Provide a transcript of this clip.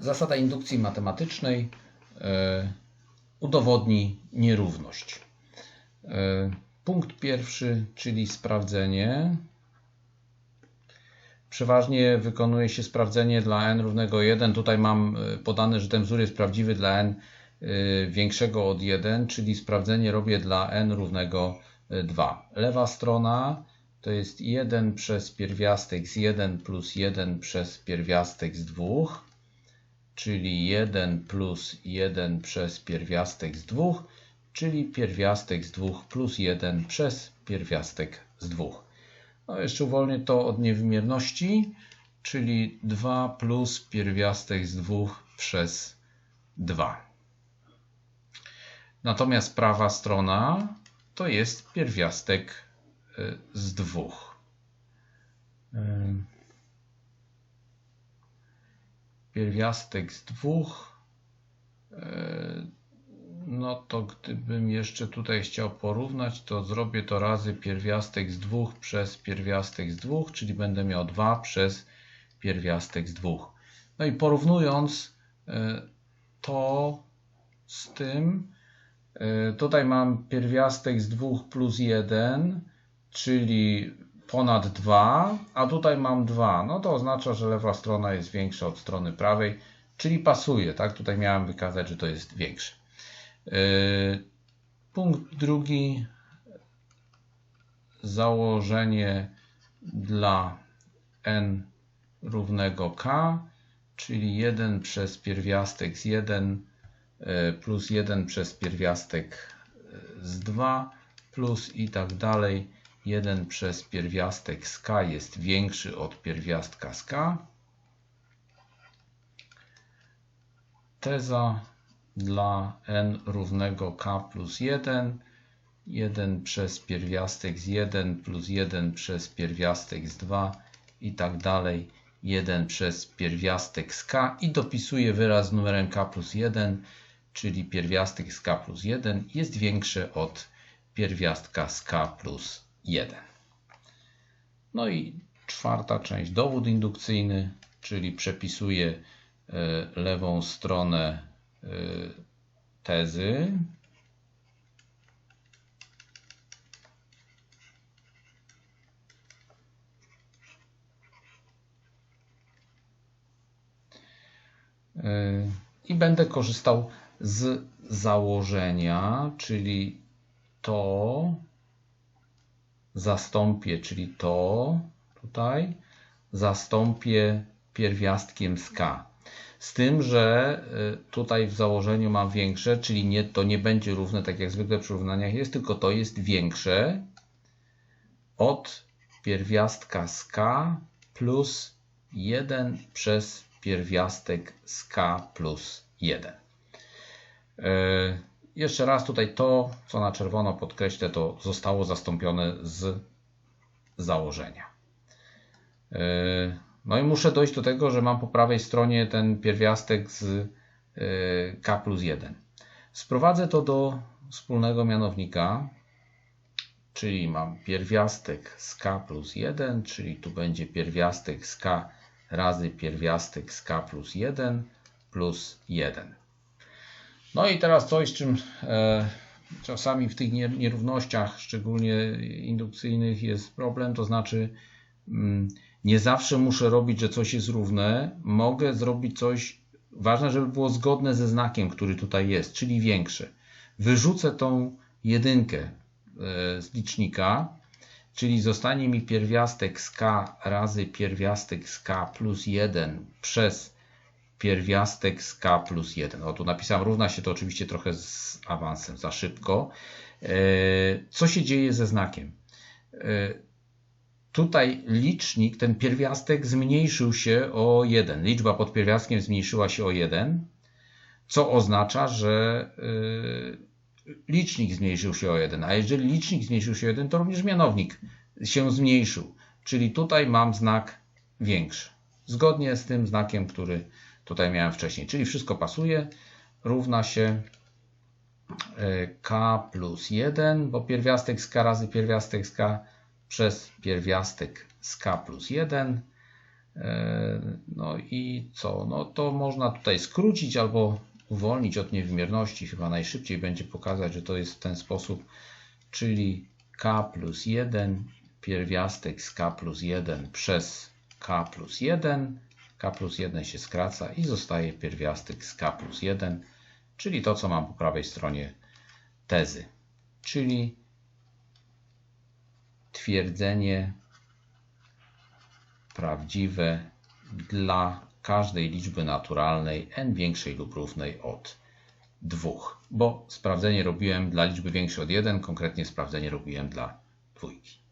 zasada indukcji matematycznej e, udowodni nierówność. E, punkt pierwszy, czyli sprawdzenie. Przeważnie wykonuje się sprawdzenie dla n równego 1. Tutaj mam e, podane, że ten wzór jest prawdziwy dla n większego od 1, czyli sprawdzenie robię dla n równego 2. Lewa strona to jest 1 przez pierwiastek z 1 plus 1 przez pierwiastek z 2 czyli 1 plus 1 przez pierwiastek z 2, czyli pierwiastek z 2 plus 1 przez pierwiastek z 2. No jeszcze uwolnię to od niewymierności, czyli 2 plus pierwiastek z 2 przez 2. Natomiast prawa strona to jest pierwiastek y, z 2 pierwiastek z dwóch, e, no to gdybym jeszcze tutaj chciał porównać, to zrobię to razy pierwiastek z dwóch przez pierwiastek z dwóch, czyli będę miał 2 przez pierwiastek z dwóch. No i porównując e, to z tym, e, tutaj mam pierwiastek z 2 plus 1, czyli ponad 2, a tutaj mam 2, no to oznacza, że lewa strona jest większa od strony prawej, czyli pasuje, tak? Tutaj miałem wykazać, że to jest większe. Yy, punkt drugi. Założenie dla n równego k, czyli 1 przez pierwiastek z 1 yy, plus 1 przez pierwiastek z 2 plus i tak dalej 1 przez pierwiastek z k jest większy od pierwiastka z k. Teza dla n równego k plus 1. 1 przez pierwiastek z 1 plus 1 przez pierwiastek z 2 i tak dalej. 1 przez pierwiastek z k i dopisuję wyraz z numerem k plus 1, czyli pierwiastek z k plus 1 jest większy od pierwiastka z k plus 1. No i czwarta część, dowód indukcyjny, czyli przepisuję e, lewą stronę e, tezy. E, I będę korzystał z założenia, czyli to, zastąpię, czyli to tutaj, zastąpię pierwiastkiem z k. Z tym, że y, tutaj w założeniu mam większe, czyli nie, to nie będzie równe, tak jak zwykle przy równaniach jest, tylko to jest większe od pierwiastka z k plus 1 przez pierwiastek z k plus 1. Jeszcze raz tutaj to, co na czerwono podkreślę, to zostało zastąpione z założenia. E, no i muszę dojść do tego, że mam po prawej stronie ten pierwiastek z e, k plus 1. Sprowadzę to do wspólnego mianownika, czyli mam pierwiastek z k plus 1, czyli tu będzie pierwiastek z k razy pierwiastek z k plus 1 plus 1. No i teraz coś, czym e, czasami w tych nierównościach, szczególnie indukcyjnych, jest problem, to znaczy mm, nie zawsze muszę robić, że coś jest równe. Mogę zrobić coś, ważne, żeby było zgodne ze znakiem, który tutaj jest, czyli większe. Wyrzucę tą jedynkę e, z licznika, czyli zostanie mi pierwiastek z k razy pierwiastek z k plus 1 przez pierwiastek z k plus 1. O, tu napisałem równa się to oczywiście trochę z awansem za szybko. E, co się dzieje ze znakiem? E, tutaj licznik, ten pierwiastek zmniejszył się o 1. Liczba pod pierwiastkiem zmniejszyła się o 1, co oznacza, że e, licznik zmniejszył się o 1. A jeżeli licznik zmniejszył się o 1, to również mianownik się zmniejszył. Czyli tutaj mam znak większy. Zgodnie z tym znakiem, który tutaj miałem wcześniej. Czyli wszystko pasuje. Równa się e, k plus 1, bo pierwiastek z k razy pierwiastek z k przez pierwiastek z k plus 1. E, No i co? No to można tutaj skrócić albo uwolnić od niewymierności. Chyba najszybciej będzie pokazać, że to jest w ten sposób, czyli k plus 1, pierwiastek z k plus 1 przez k plus 1. k plus 1 się skraca i zostaje pierwiastek z k plus 1, czyli to, co mam po prawej stronie tezy, czyli twierdzenie prawdziwe dla każdej liczby naturalnej n większej lub równej od 2, bo sprawdzenie robiłem dla liczby większej od 1, konkretnie sprawdzenie robiłem dla dwójki.